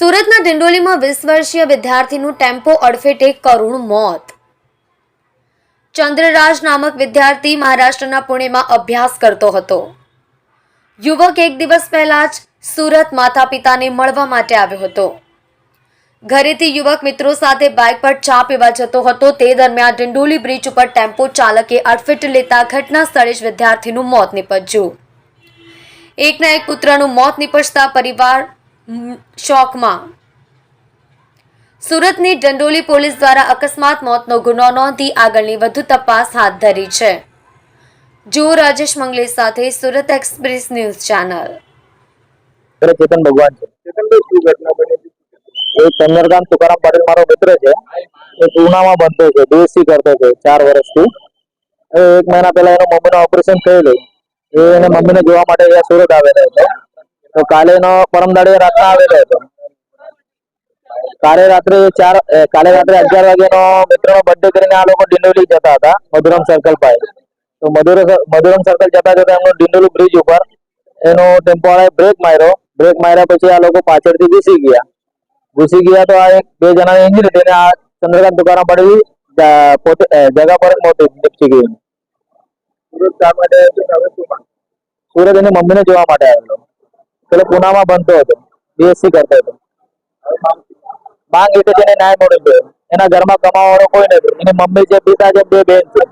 સુરતના ડિંડોલીમાં વીસ વર્ષીય વિદ્યાર્થીનું ટેમ્પો અડફેટે કરુણ મોત. ચંદ્રરાજ નામક વિદ્યાર્થી મહારાષ્ટ્રના પુણેમાં અભ્યાસ કરતો હતો. યુવક એક દિવસ પહેલા જ સુરત માતા પિતાને મળવા માટે આવ્યો હતો. ઘરેથી યુવક મિત્રો સાથે બાઇક પર ચા પીવા જતો હતો. તે દરમિયાન ડિંડોલી બ્રિજ ઉપર ટેમ્પો ચાલકે અડફેટ લેતા ઘટના સ્થળે જ વિદ્યાર્થીનું મોત નિપજ્યું. એકના એક પુત્રનું મોત નિપજતા પરિવાર શોકમાં સુરતની ડંડોલી પોલીસ દ્વારા અકસ્માત મોતનો ગુનો નોંધી આગળની વધુ તપાસ હાથ ધરી છે. જો રાજેશ મંગલે સાથે Surat express news channel. Chetan ભગવાન છે. ચેતનભાઈ શું ઘટના બની હતી? એ ચંદ્રકાંત તુકારામ પાટીલ મારો મિત્ર છે. એ પૂનામાં બનતો છે બીએસસી કરતો છે ચાર વર્ષથી. એ એક મહિના પહેલા એનું મમ્મીનું ઓપરેશન થયેલું. એ એને મમ્મીને જોવા માટે અહીંયા સુરત આવેલા હતો તો કાલે નો પરમ દાડે રાતના આવેલો હતો. કાલે રાત્રે ચાર કાલે રાત્રે અગિયાર વાગ્યાનો મિત્રનો બર્થડે કરીને આ લોકો ડિંડોલી જતા હતા મધુરમ સર્કલ પાસે તો મધુર મધુરમ સર્કલ જતા જતા એમનો ડિંડોલી બ્રિજ ઉપર એનો ટેમ્પો વાળાએ બ્રેક માર્યો. બ્રેક માર્યા પછી આ લોકો પાછળથી ઘૂસી ગયા. ઘૂસી ગયા તો આ એક બે જણાને ઇન્જરી થઈને આ ચંદ્રકાંત દુકાન પડી પોતે જગા પર જ માટે? શું માંગ? સુરત એની મમ્મીને જોવા માટે આવેલો. પેલો પુનામાં બનતો હતો. બીએસસી કરતો હતો. માંગ એટલે જેને ન્યાય મળ્યો એના ઘરમાં કમાવાનો કોઈ નથી. એની મમ્મી છે પિતા છે, બે બેન છે.